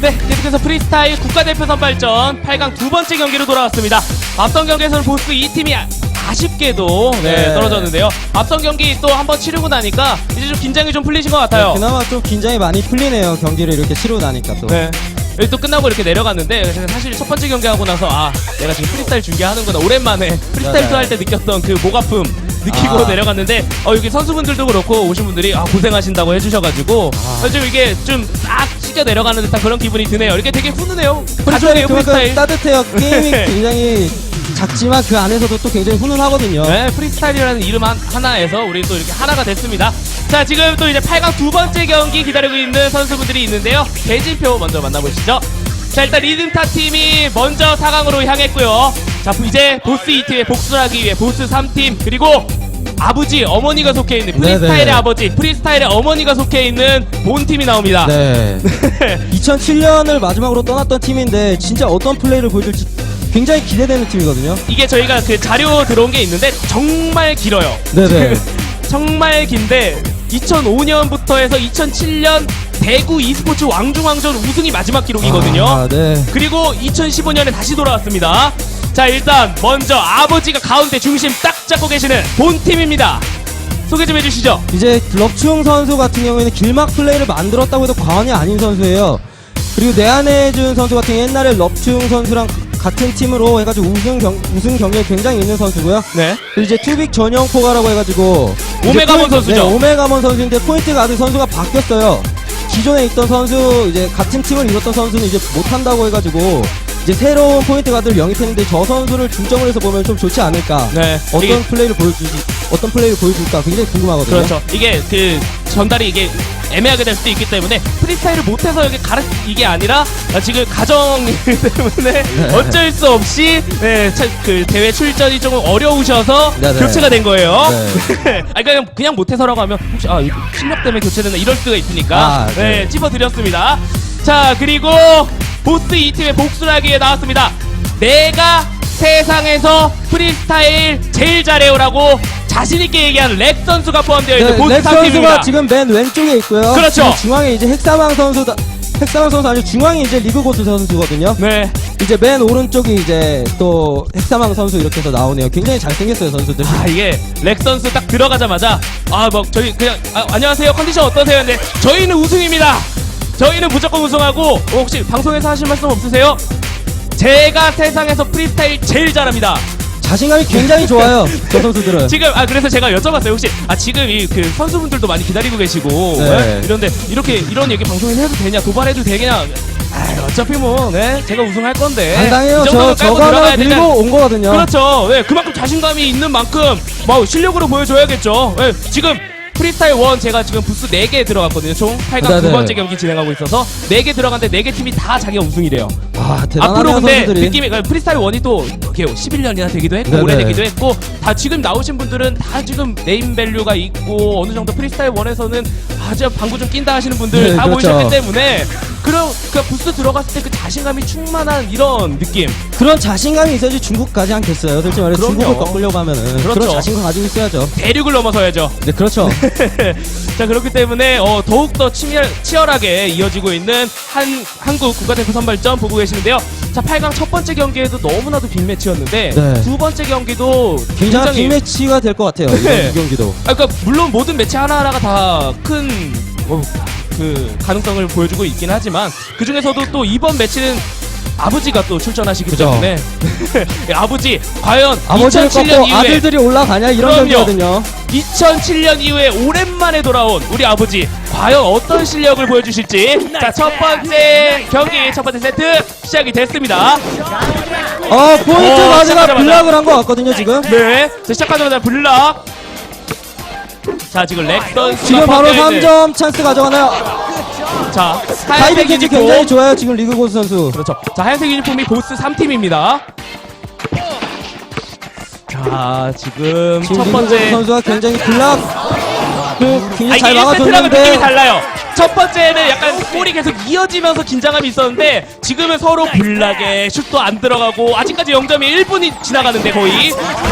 네, 계속해서 프리스타일 국가대표 선발전 8강 두 번째 경기로 돌아왔습니다. 앞선 경기에서는 보스 2팀이 아쉽게도 네, 네. 떨어졌는데요. 앞선 경기 또 한 번 치르고 나니까 이제 좀 긴장이 좀 풀리신 것 같아요. 그나마 좀 긴장이 많이 풀리네요. 경기를 이렇게 치르고 나니까 또. 네. 여기 또 끝나고 이렇게 내려갔는데 그래서 사실 첫 번째 경기 하고 나서 아 내가 지금 프리스타일 중계하는구나 오랜만에 프리스타일 네네. 할때 느꼈던 그 목 아픔 느끼고 아. 내려갔는데 어 여기 선수분들도 그렇고 오신 분들이 아 고생하신다고 해주셔가지고 아. 좀 이게 좀싹 씻겨 내려가는 듯한 그런 기분이 드네요 이렇게 되게 훈훈해요 가족이에요 그만큼 프리스타일 따뜻해요. 게임이 네. 굉장히 작지만 그 안에서도 또 굉장히 훈훈하거든요. 네, 프리스타일이라는 이름 한, 하나에서 우리 또 이렇게 하나가 됐습니다. 자, 지금 또 이제 8강 두 번째 경기 기다리고 있는 선수분들이 있는데요. 대진표 먼저 만나보시죠. 자, 일단 리듬타 팀이 먼저 4강으로 향했고요. 자, 이제 보스 2팀에 복수를 하기 위해 보스 3팀, 그리고 아버지, 어머니가 속해 있는 프리스타일의 네네. 아버지, 프리스타일의 어머니가 속해 있는 본 팀이 나옵니다. 네. 2007년을 마지막으로 떠났던 팀인데 진짜 어떤 플레이를 보여줄지 굉장히 기대되는 팀이거든요. 이게 저희가 그 자료 들어온 게 있는데 정말 길어요. 네네. 정말 긴데 2005년부터 해서 2007년 대구 e스포츠 왕중왕전 우승이 마지막 기록이거든요. 아, 네. 그리고 2015년에 다시 돌아왔습니다. 자 일단 먼저 아버지가 가운데 중심 딱 잡고 계시는 본 팀입니다. 소개 좀 해주시죠. 이제 럽충 선수 같은 경우에는 길막 플레이를 만들었다고 해도 과언이 아닌 선수예요. 그리고 내한해준 선수 같은 경우 옛날에 럽충 선수랑 같은 팀으로 해가지고 우승 경 우승 경력이 굉장히 있는 선수고요. 네. 이제 투빅 전용 포가라고 해가지고 이제 오메가몬 포인트- 선수죠. 네, 오메가몬 선수인데 포인트 가드 선수가 바뀌었어요. 기존에 있던 선수 이제 같은 팀을 이뤘던 선수는 이제 못한다고 해가지고 이제 새로운 포인트 가드를 영입했는데 저 선수를 중점을 해서 보면 좀 좋지 않을까. 네. 어떤 이게- 플레이를 보여주지 어떤 플레이를 보여줄까 굉장히 궁금하거든요. 그렇죠. 이게 그 전달이 이게 애매하게 될 수도 있기 때문에 프리스타일을 못해서 여기 가르 이게 아니라 아, 지금 가정이기 때문에 어쩔 수 없이 네, 차- 그 대회 출전이 조금 어려우셔서 네 네. 교체가 된 거예요. 네. 아 그냥 그냥 못해서라고 하면 혹시 아 이거 실력 때문에 교체됐나 이럴 수가 있으니까 아, 네, 네. 찝어드렸습니다. 자 그리고 보스 이 팀의 복수를 하기에 나왔습니다. 내가 세상에서 프리스타일 제일 잘해요라고 자신 있게 얘기하는 렉 선수가 포함되어 있는 네, 보스 렉 3팀입니다. 선수가 지금 맨 왼쪽에 있고요. 그렇죠. 지금 중앙에 이제 핵사망 선수다. 핵사망 선수 아니고 중앙에 이제 리그고스 선수거든요. 네. 이제 맨 오른쪽이 이제 또 핵사망 선수 이렇게 해서 나오네요. 굉장히 잘생겼어요 선수들. 아 이게 렉 선수 딱 들어가자마자 아 뭐 저희 그냥 아, 안녕하세요 컨디션 어떠세요? 근데 저희는 우승입니다. 저희는 무조건 우승하고 어, 혹시 방송에서 하실 말씀 없으세요? 제가 세상에서 프리스타일 제일 잘합니다. 자신감이 굉장히 좋아요. 저 선수들은. 지금 아 그래서 제가 여쭤봤어요 혹시 아 지금 이 그 선수분들도 많이 기다리고 계시고 네. 네? 이런데 이렇게 이런 얘기 방송에 해도 되냐 도발해도 되냐 아 어차피 뭐 네? 제가 우승할 건데 당당해요. 이 저 정도는 깔고 저거 하나 들어가야 들고 온 거거든요. 그렇죠. 네, 그만큼 자신감이 있는 만큼 뭐 실력으로 보여줘야겠죠. 네, 지금 프리스타일 1 제가 지금 부스 4개 들어갔거든요. 총 8강 두 네네. 번째 경기 진행하고 있어서 4개 들어갔는데 4개 팀이 다 자기가 우승이래요. 아 앞으로 대단하네요 근데 선수들이. 느낌이 그러니까 프리스타일 1이 또 이렇게 11년이나 되기도 했고 네네. 오래되기도 했고 다 지금 나오신 분들은 다 지금 네임 밸류가 있고 어느 정도 프리스타일 1에서는 아주 방구 좀 낀다 하시는 분들 네, 다 그렇죠. 모이셨기 때문에 그런 그 부스 들어갔을 때 그 자신감이 충만한 이런 느낌 그런 자신감이 있어야지 중국 가지 않겠어요. 솔직히 말해 그럼요. 중국을 꺾으려고 하면은 그렇죠. 그런 자신감 가지고 있어야죠. 대륙을 넘어서야죠. 네 그렇죠. 자 그렇기 때문에 어, 더욱더 치열, 치열하게 이어지고 있는 한 한국 국가대표 선발전 보고 계시는데요. 자 8강 첫 번째 경기에도 너무나도 빅매치였는데 네. 두 번째 경기도 굉장한 굉장히 빅매치가 될 것 같아요. 네. 이번 경기도. 아, 그러니까 물론 모든 매치 하나하나가 다큰 어, 그 가능성을 보여주고 있긴 하지만 그 중에서도 또 이번 매치는 아버지가 또 출전하시기 그죠. 때문에 예, 아버지 과연 아버지를 2007년 꺾고 이후에 아들들이 올라가냐 이런 그럼요. 경기거든요. 2007년 이후에 오랜만에 돌아온 우리 아버지 과연 어떤 실력을 보여주실지 자 첫 번째 경기 첫 번째 세트 시작이 됐습니다 어 포인트 어, 시작하자마자. 블락을 한 것 같거든요 지금. 네 자, 시작하자마자 블락 자 지금 렉 선수가 지금 바로 퍼져있는- 3점 찬스 가져가나요? 자 하얀색 캐치 유니폼 굉장히 좋아요 지금 리그 고스 선수. 그렇죠 자 하얀색 유니폼이 보스 3팀입니다 자 지금 지금 첫 리그 고스 번째 선수가 굉장히 블락 그 아, 굉장히 이게 잘 1세트랑은 느낌이 막아줬는데 달라요. 첫 번째는 약간 볼이 계속 이어지면서 긴장감이 있었는데 지금은 서로 불나게 슛도 안 들어가고 아직까지 0점이 1분이 지나가는데 거의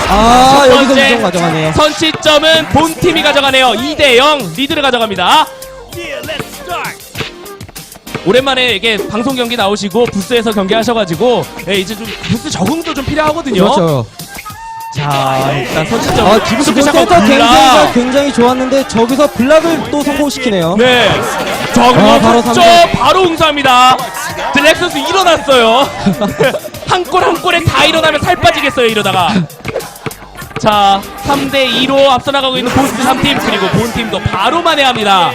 아 첫 여기서 번째 2점 가져가네요. 선취점은 본 팀이 가져가네요. 2대 0 리드를 가져갑니다. 오랜만에 이게 방송 경기 나오시고 부스에서 경기하셔가지고 예, 이제 좀 부스 적응도 좀 필요하거든요. 그렇죠. 자 일단 선취점 아, 기분 좋게 시작하고 굉장히, 블락. 굉장히 좋았는데 저기서 블락을 또 성공시키네요. 네. 자 아, 바로 바로, 삼 바로 응수합니다. 자, 렉서스 일어났어요. 한 골 한 골에 다 일어나면 살 빠지겠어요 이러다가. 자 3대 2로 앞서 나가고 있는 보스 3팀 그리고 본 팀도 바로 만회합니다.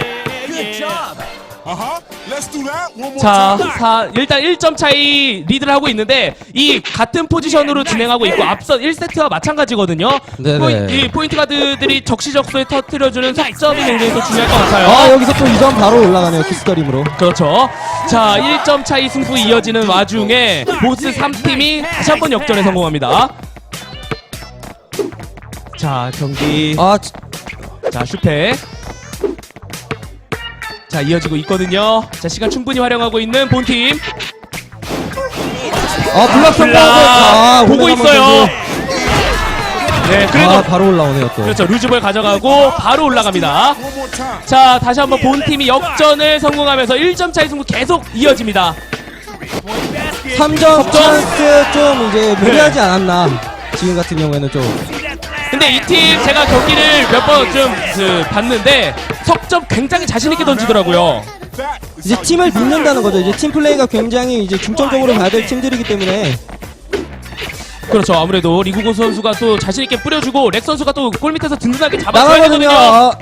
자. 사, 일단 1점 차이 리드를 하고 있는데 이 같은 포지션으로 진행하고 있고 앞선 1세트와 마찬가지거든요. 네네. 포인, 이 포인트 가드들이 적시적소에 터트려주는 석점이 굉장히 또 중요할 것 같아요. 아, 여기서 또 2점 바로 올라가네요. 키스터림으로. 그렇죠. 자, 1점 차이 승부 이어지는 와중에 보스 3팀이 다시 한 번 역전에 성공합니다. 자, 경기. 아, 지- 자, 슈페. 자, 이어지고 있거든요. 자, 시간 충분히 활용하고 있는 본팀. 아 블락 블락 아, 보고 있어요. 네, 그래도 아, 바로 올라오네요 또. 그렇죠. 루즈볼 가져가고 바로 올라갑니다. 자, 다시 한번 본 팀이 역전을 성공하면서 1점 차이 승부 계속 이어집니다. 3점 찬스 좀 이제 무리하지 네. 않았나. 지금 같은 경우에는 좀. 근데 이 팀 제가 경기를 몇 번좀 그, 봤는데 석점 굉장히 자신 있게 던지더라고요. 이제 팀을 믿는다는 거죠. 이제 팀 플레이가 굉장히 이제 중점적으로 가야 될 팀들이기 때문에 그렇죠. 아무래도 리구고 선수가 또 자신 있게 뿌려주고 렉 선수가 또 골 밑에서 든든하게 잡아줘야 나가거든요. 되거든요. 아,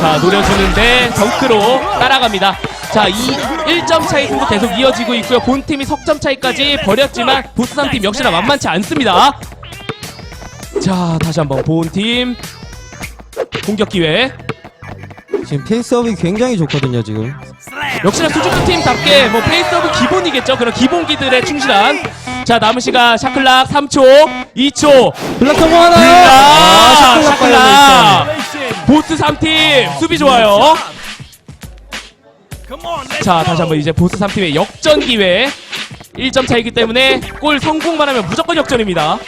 자 노려주는데 덩크로 따라갑니다. 자, 이 1점 차이 승부 계속 이어지고 있고요. 본 팀이 석점 차이까지 벌였지만 보스 3팀 역시나 만만치 않습니다. 자, 다시 한번 본팀 공격 기회. 지금 페이스업이 굉장히 좋거든요 지금. 역시나 수준급 팀답게 뭐 페이스업은 기본이겠죠. 그런 기본기들에 충실한. 자, 남은 시간 샤클락 3초, 2초. 블락 성공 하나요? 블락! 아, 샤클락 샤클락! 파이어레이션. 보스 3팀 수비 좋아요. 자, 다시 한번 이제 보스 3팀의 역전 기회. 1점 차이기 때문에 골 성공만 하면 무조건 역전입니다.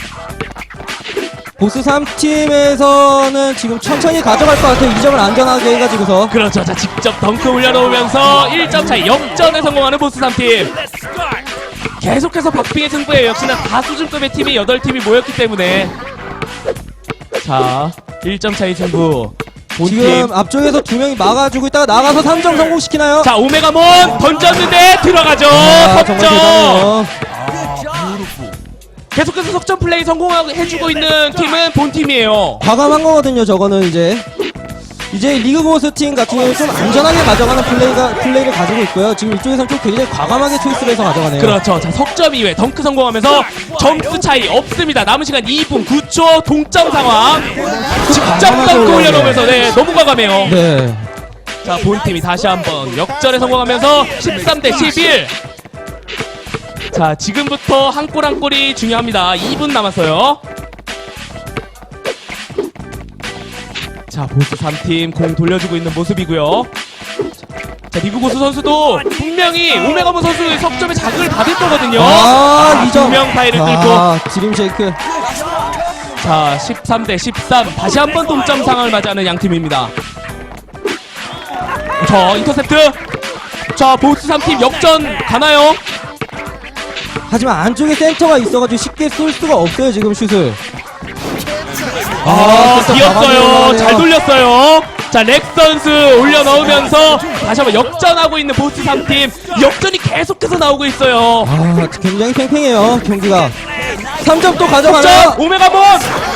보스 3팀에서는 지금 천천히 가져갈 것 같아요. 2점을 안전하게 해가지고서. 그렇죠. 자, 직접 덩크 올려놓으면서 1점 차이 역전에 성공하는 보스 3팀. 계속해서 박빙의 승부에 역시나 다수준급의 팀이 8팀이 모였기 때문에 자, 1점 차이 승부. 본팀. 지금 앞쪽에서 두 명이 막아주고 있다가 나가서 3점 성공시키나요? 자, 오메가몬 던졌는데 들어가죠. 아, 정말 석점. 계속해서 석점 플레이 성공해주고 있는 팀은 본 팀이에요. 과감한 거거든요. 저거는 이제 이제 리그 고스 팀 같은 경우는 좀 안전하게 가져가는 플레이가 플레이를 가지고 있고요. 지금 이쪽에서는 좀 굉장히 과감하게 초이스를 해서 가져가네요. 그렇죠. 자, 석점 이후에 덩크 성공하면서 점수 차이 없습니다. 남은 시간 2분 9초 동점 상황. 직접 과감하게 덩크 올라오네요. 올려놓으면서 네, 너무 과감해요. 네. 자, 본 팀이 다시 한번 역전에 성공하면서 13 대 11. 자, 지금부터 한 골 한 골이 중요합니다. 2분 남았어요. 자, 보스 3팀 공 돌려주고 있는 모습이고요. 자, 리그 고수 선수도 분명히 오메가몬 선수의 석점에 자극을 받을 거거든요. 아, 2점. 분명 파이를 뚫고 아, 지림 쉐이크. 자, 13 대 13. 다시 한 번 동점 상황을 맞이하는 양 팀입니다. 자, 인터셉트. 자, 보스 3팀 역전 가나요? 하지만 안쪽에 센터가 있어가지고 쉽게 쏠 수가 없어요. 지금 슛을. 아, 비었어요. 가만히 잘 돌렸어요. 자, 렉 선수 올려 넣으면서 다시 한번 역전하고 있는 보스 3팀. 역전이 계속해서 나오고 있어요. 아, 굉장히 팽팽해요. 경기가. 3점 또 자, 가져가나요? 오메가몬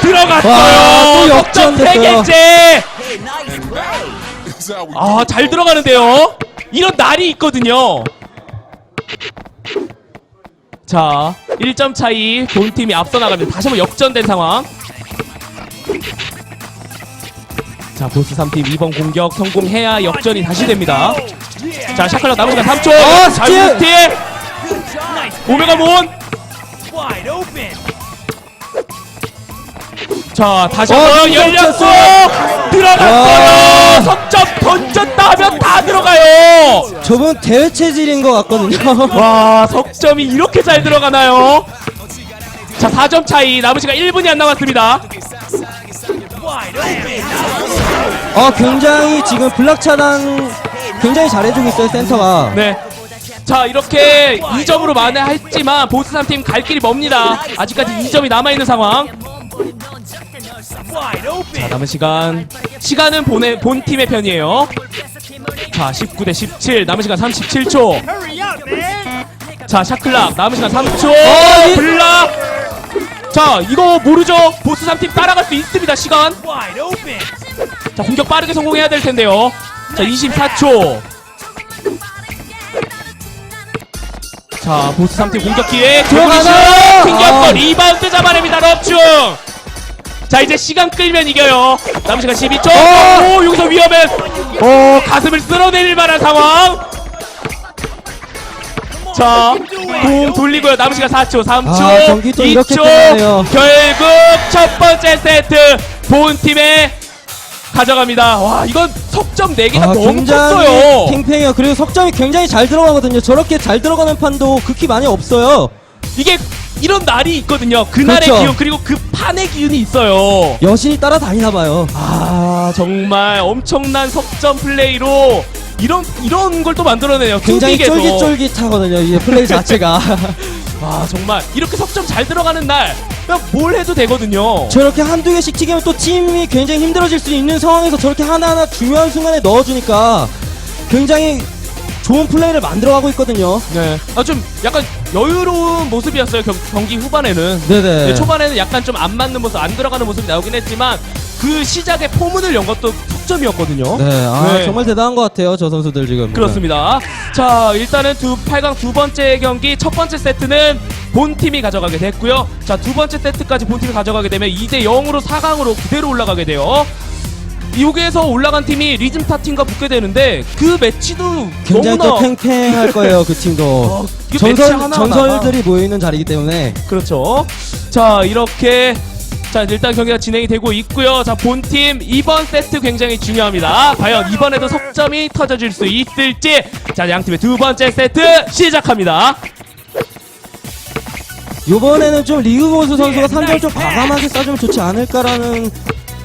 들어갔어요. 와, 또 역전 역전됐어요. 3개째. is how we 아, 잘 들어가는데요. 이런 날이 있거든요. 자, 1점 차이 본 팀이 앞서 나갑니다. 다시 한번 역전된 상황. 자, 보스 3팀 이번 공격 성공해야 역전이 다시 됩니다. 자, 샤클락 남은 시간 3초. 아, 자, 스틸! 스틸. 오메가 몬. 자, 다시 어, 한번 열렸고 쳤어요. 들어갔어요. 와. 석점 던졌다 하면 다 들어가요. 저분 대회 체질인 것 같거든요. 와 석점이 이렇게 잘 들어가나요? 자 4점 차이 남은 시간 1분이 안 남았습니다 아, 굉장히 지금 블락 차단 굉장히 잘해주고 있어요, 센터가. 네자 자 이렇게 2점으로 만회했지만 보스 3팀 갈 길이 멉니다 아직까지 2점이 남아있는 상황 자 남은 시간. 시간은 본의, 본 팀의 편이에요. 자 19 대 17 남은 시간 37초. 자 샤클락. 남은 시간 3초. 이- 블락. 자 이거 모르죠? 보스 3팀 따라갈 수 있습니다 시간. 자 공격 빠르게 성공해야 될 텐데요. 자 24초. 자 보스 3팀 공격 기회. 들어가나요? 튕겼고 아. 리바운드 잡아냅니다 럽충 자 이제 시간 끌면 이겨요 남은 시간 12초 어. 오 여기서 위험해 어 가슴을 쓸어내릴 만한 상황 자공 돌리고요 남은 시간 4초 3초 아, 경기 또 이렇게 2초 끝나네요. 결국 첫 번째 세트 본 팀에 가져갑니다 와 이건 석점 4개가 아, 너무 굉장히 컸어요 팽팽해요. 그리고 석점이 굉장히 잘 들어가거든요. 저렇게 잘 들어가는 판도 극히 많이 없어요. 이게 이런 날이 있거든요 그날의 그렇죠. 기운 그리고 그 판의 기운이 있어요 여신이 따라다니나 봐요. 아 정말 엄청난 석점 플레이로 이런 이런 걸 또 만들어내요. 굉장히 투빅에서. 쫄깃쫄깃하거든요. 이제 플레이 자체가. 아 정말 이렇게 석점 잘 들어가는 날 그냥 뭘 해도 되거든요. 저렇게 한두 개씩 튀기면 또 팀이 굉장히 힘들어질 수 있는 상황에서 저렇게 하나하나 중요한 순간에 넣어주니까 굉장히 좋은 플레이를 만들어가고 있거든요. 네. 아 좀 약간 여유로운 모습이었어요 경, 경기 후반에는. 네네. 네, 초반에는 약간 좀 안 맞는 모습, 안 들어가는 모습이 나오긴 했지만 그 시작에 포문을 연 것도 석점이었거든요. 네, 아, 네. 정말 대단한 것 같아요. 저 선수들 지금. 그렇습니다. 자, 일단은 두 8강 두 번째 경기 첫 번째 세트는 본 팀이 가져가게 됐고요. 자, 두 번째 세트까지 본 팀이 가져가게 되면 2대 0으로 4강으로 그대로 올라가게 돼요. 여기에서 올라간 팀이 리즘 타 팀과 붙게 되는데 그 매치도 굉장히 또 너무나 팽팽할 거예요. 그 팀도. 어, 이게 매치 전설 하나하나가- 전설들이 모여 있는 자리이기 때문에 그렇죠. 자, 이렇게 자, 일단 경기가 진행이 되고 있고요. 자, 본팀 이번 세트 굉장히 중요합니다. 과연 이번에도 석점이 터져질 수 있을지. 자, 양 팀의 두 번째 세트 시작합니다. 이번에는 좀 리그 고수 선수가 3점 좀 과감하게 쏴주면 좋지 않을까라는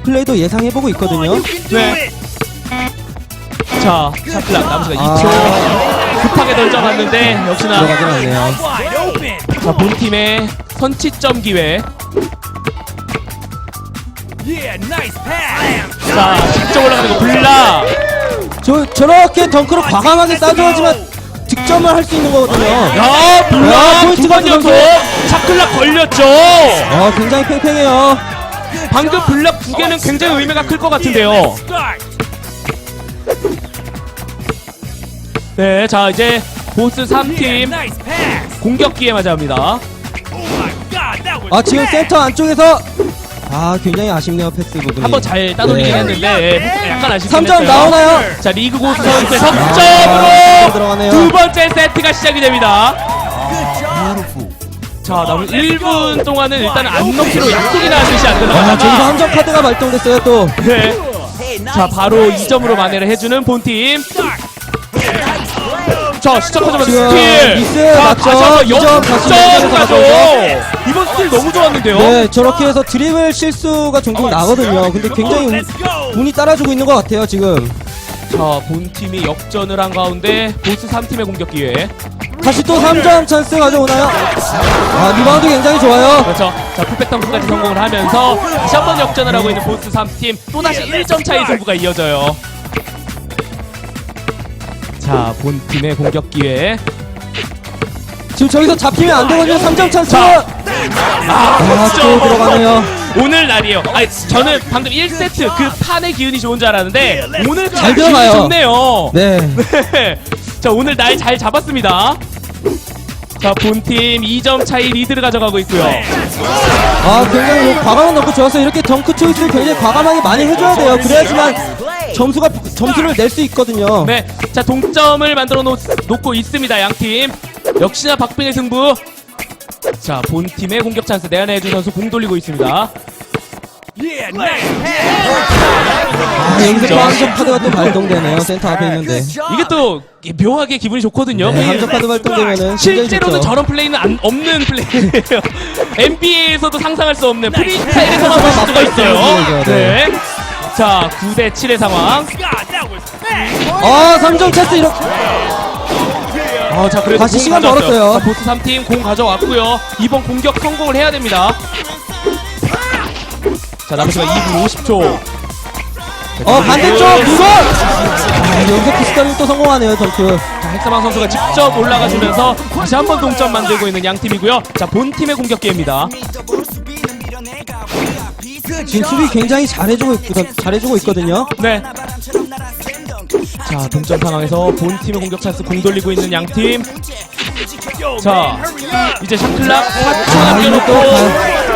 플레이도 예상해보고 있거든요. 네. 자, 샤클락 남은 시간 아. 2초. 급하게 던져봤는데 역시나 들어가진 않네요. 자, 본팀의 선취점 기회. 자, 직접 올라가는 거 블락. 저 저렇게 덩크로 과감하게 쏴줘야지만 득점을 할 수 있는 거거든요. 야, 야, 블락 포인트 두번 같은 연속. 샤클락 걸렸죠. 어, 굉장히 팽팽해요. 방금 블락 두 개는 굉장히 의미가 클 것 같은데요. 네, 자 이제 보스 3팀 공격 기회 맞이합니다. 아 지금 센터 안쪽에서 아 굉장히 아쉽네요 패스 부분이. 한번 잘 따돌리긴 네. 했는데 예, 약간 아쉽긴 3점 했어요. 나오나요? 자 리그 고수 선수의 아, 석점으로 들어가네요. 두 번째 세트가 시작이 됩니다. 자 남은 1분 동안은 일단 안 넣기로 약속이 나왔듯이 안 아 저기서 들어가다가 함정 카드가 발동됐어요 또. 네. 자 바로 2점으로 만회를 해주는 본팀 자 시작하자마자 지금 스틸 미스 자 맞죠? 다시 한번 이점 다시 역점에서 이번 스틸 너무 좋았는데요 네 저렇게 해서 드리블 실수가 종종 나거든요. 근데 굉장히 운- 운이 따라주고 있는 것 같아요 지금. 자 본팀이 역전을 한 가운데 보스 3팀의 공격 기회 다시 또 3점 찬스 가져오나요? 아 리바운드 굉장히 좋아요. 그렇죠 자 풀백 덩크까지 성공을 하면서 다시 한 번 역전을 하고 있는 보스 3팀 또다시 1점 차이 승부가 이어져요 자 본 팀의 공격 기회 지금 저기서 잡히면 안 되거든요. 3점 찬스. 자. 아, 또 들어가네요. 오늘 날이에요. 아니 저는 방금 1세트 그 판의 기운이 좋은 줄 알았는데 오늘 잘 기운이 들어가요. 좋네요. 네. 네. 자 오늘 날 잘 잡았습니다. 자 본팀 2점 차이 리드를 가져가고 있고요. 아 굉장히 뭐 과감한 덩크 좋았어요. 이렇게 덩크 초이스를 굉장히 과감하게 많이 해줘야 돼요. 그래야지만 점수가 점수를 낼 수 있거든요. 네. 자 동점을 만들어 놓, 놓고 있습니다. 양 팀. 역시나 박빙의 승부. 자 본팀의 공격 찬스 내한해준 선수 공 돌리고 있습니다. 아, 여기서 또 함정 카드가 또 발동되네요. 센터 앞에 있는데. 이게 또 묘하게 기분이 좋거든요. 네, 함정 카드 발동되면은 굉장히 실제로는 좋죠. 저런 플레이는 안, 없는 플레이예요. NBA에서도 상상할 수 없는 프리스타일에서만 볼 수가 있어요. 맞죠, 네. 자, 9대 7의 상황. 아 3점 찬스 이렇게. 어, 자, 그래도 다시 공 시간 가져왔어요. 벌었어요. 자, 보스 3팀 공 가져왔고요. 이번 공격 성공을 해야 됩니다. 자, 남은 시간 2분 50초. 어 반대쪽 이건 아, 여기서 키스타를 또 성공하네요 덩크 자, 헥사방 선수가 직접 올라가주면서 다시 한번 동점 만들고 있는 양 팀이고요. 자, 본 팀의 공격 기회입니다. 지금 수비 굉장히 잘해주고 있, 잘해주고 있거든요 네. 자, 동점 상황에서 본 팀의 공격 찬스 공 돌리고 있는 양 팀. 자, 이제 샤클락 4초 아 이거 남겨놓고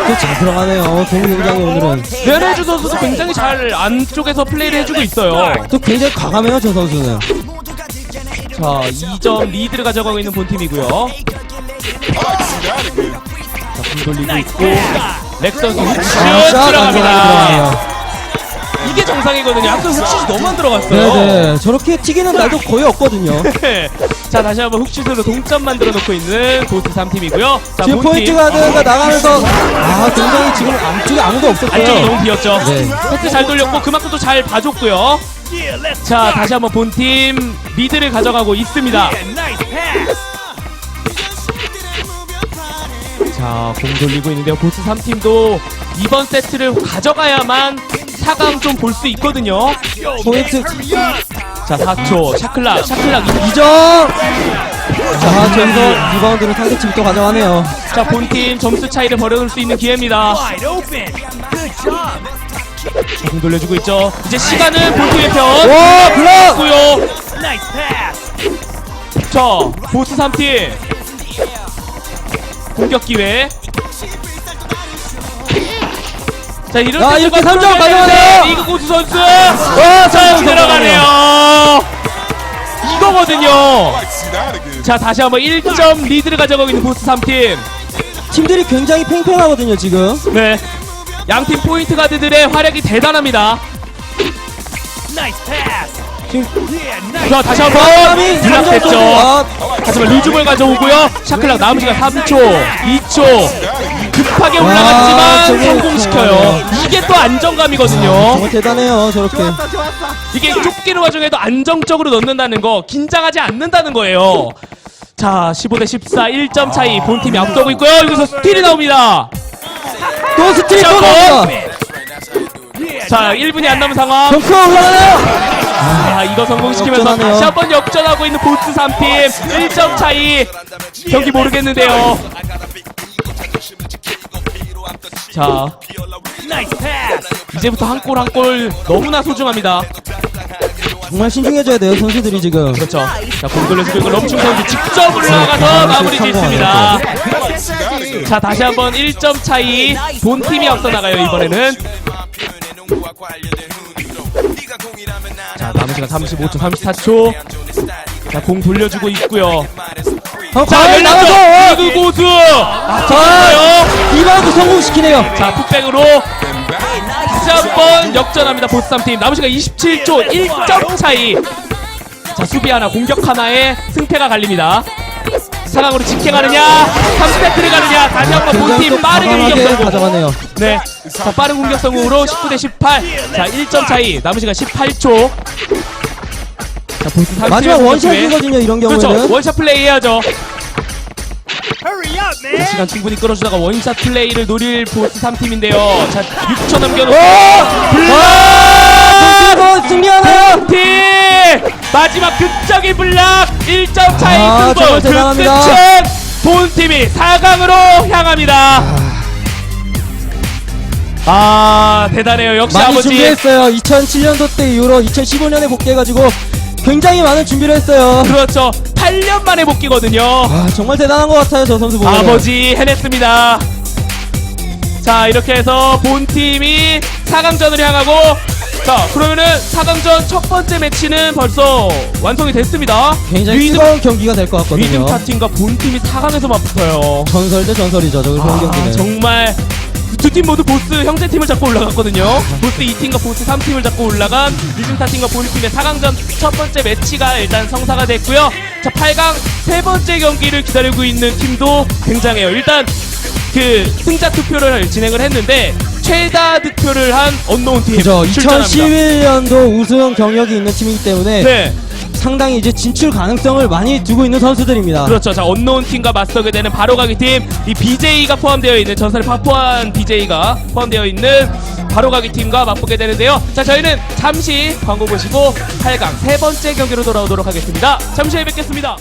또잘 들어가네요 동 굉장히 오늘은 베네주 선수도 굉장히 잘 안쪽에서 플레이를 해주고 있어요. 또 굉장히 과감해요 저 선수는 자, 2점 리드를 가져가고 있는 본 팀이고요. 자, 공 돌리고 있고 렉 선수 훅슛 아, 샷 안전하게 들어갑니다. 들어가네요 이게 정상이거든요. 아까 훅슛이 너무 안 들어갔어요. 네네 저렇게 튀기는 날도 거의 없거든요 자, 다시 한번 훅슛으로 동점 만들어 놓고 있는 보스 3팀이고요. 자, 지금 본 포인트 팀. 가드가 나가면서 아 굉장히 지금 안쪽에 아무도 안쪽이 없었어요 너무 비었죠. 네. 패스 잘 돌렸고 그만큼 또 잘 봐줬고요. 자, 다시 한번 본팀 리드를 가져가고 있습니다. 자, 공 돌리고 있는데요. 보스 3팀도 이번 세트를 가져가야만 4강 좀 볼 수 있거든요. 포인트 자, 4초. 샤클락, 샤클락 2점. 2점 자 저기서 리바운드를 상대팀이 또 가져가네요 자, 본팀 점수 차이를 벌여놓을 수 있는 기회입니다. 자, 공 돌려주고 있죠. 이제 시간은 본팀의 편. 와 블락 고요 자, 보스 3팀 공격 기회. 자, 이런 야, 때 이렇게 누가 삼점 가져가네요. 리그 고수 선수. 와, 자, 들어가네요. 이거거든요. 자, 다시 한번 1점 리드를 가져가고 있는 보스 3팀. 팀들이 굉장히 팽팽하거든요 지금 네. 양팀 포인트 가드들의 활약이 대단합니다. 자, 다시 한번 사람이. 아, 하지만 루즈볼 가져오고요. 샤클락 남은 시간 3초, 2초. 급하게 와, 올라갔지만 성공시켜요. 이게 또 안정감이거든요. 정말 대단해요 저렇게 이게 쫓기는 와중에도 안정적으로 넣는다는 거, 긴장하지 않는다는 거예요. 자, 15 대 14, 1점 차이. 본팀이 앞서고 있고요. 여기서 스틸이 나옵니다. 또 스틸 또. 나옵니다 자, 1분이 안 남은 상황. 덩크 올라가네요 아, 이거 성공시키면서 역전하네요. 다시 한번 역전하고 있는 보스 3팀 1점 차이 경기 모르겠는데요 자 이제부터 한 골 한 골 너무나 소중합니다. 정말 신중해져야 돼요 선수들이 지금. 그렇죠. 자공 돌려주고 있고 럼충 선수 직접 올라가서 마무리 짓습니다. 자 다시 한번 1점 차이 본 팀이 앞서 나가요 이번에는. 자 남은 시간 35초 34초. 자 공 돌려주고 있고요 어, 자 과연 나가서 리그 고수 아자 리바운드 성공시키네요. 자 풋백으로 다시 한번 역전합니다 보스 3팀. 남은 시간 27초 1점 차이. 자 수비 하나 공격 하나에 승패가 갈립니다. 상황으로 직행하느냐 3세트를 가느냐 다시 한번 본팀 또 빠르게 공격 성공. 가져가네요. 네. 자, 빠른 공격 성공으로 19 대 18. 자, 1점 차이. 남은 시간 18초. 자, 보스 3 마지막 원샷이거든요 이런 경우에는 그렇죠. 원샷 플레이 해야죠. 자, 시간 충분히 끌어주다가 원샷 플레이를 노릴 보스 3팀인데요. 자, 6초 남겨놓고 블락! 또 승리하나요? 팀! 마지막 극적인 블락! 1점 차이 아, 승부! 정말 그 대단합니다. 끝은 본팀이 4강으로 향합니다. 아, 대단해요. 역시 많이 아버지. 준비했어요 2007년도 때 이후로 2015년에 복귀해가지고 굉장히 많은 준비를 했어요 그렇죠. 8년 만에 복귀거든요. 아 정말 대단한 것 같아요 저 선수 보면 아버지 해냈습니다. 자 이렇게 해서 본 팀이 4강전을 향하고 자 그러면은 4강전 첫 번째 매치는 벌써 완성이 됐습니다. 굉장히 리듬, 뜨거운 경기가 될 것 같거든요 파팀과 본 팀이 4강에서 맞붙어요. 전설 대 전설이죠 저 그런 아, 경기는 정말 두 팀 모두 보스 형제 팀을 잡고 올라갔거든요. 보스 2팀과 보스 3팀을 잡고 올라간 리즘타 팀과 본 팀의 4강전 첫 번째 매치가 일단 성사가 됐고요. 자, 8강 세 번째 경기를 기다리고 있는 팀도 굉장해요. 일단 그 승자 투표를 진행을 했는데 최다 득표를 한 언노운 팀 그죠 출전합니다. 2011년도 우승 경력이 있는 팀이기 때문에 네. 상당히 이제 진출 가능성을 많이 두고 있는 선수들입니다. 그렇죠. 자, 언노운 팀과 맞서게 되는 바로가기 팀, 이 BJ가 포함되어 있는 전설의 파포한 BJ가 포함되어 있는 바로가기 팀과 맞붙게 되는데요. 자, 저희는 잠시 광고 보시고 8강 세 번째 경기로 돌아오도록 하겠습니다. 잠시 후에 뵙겠습니다.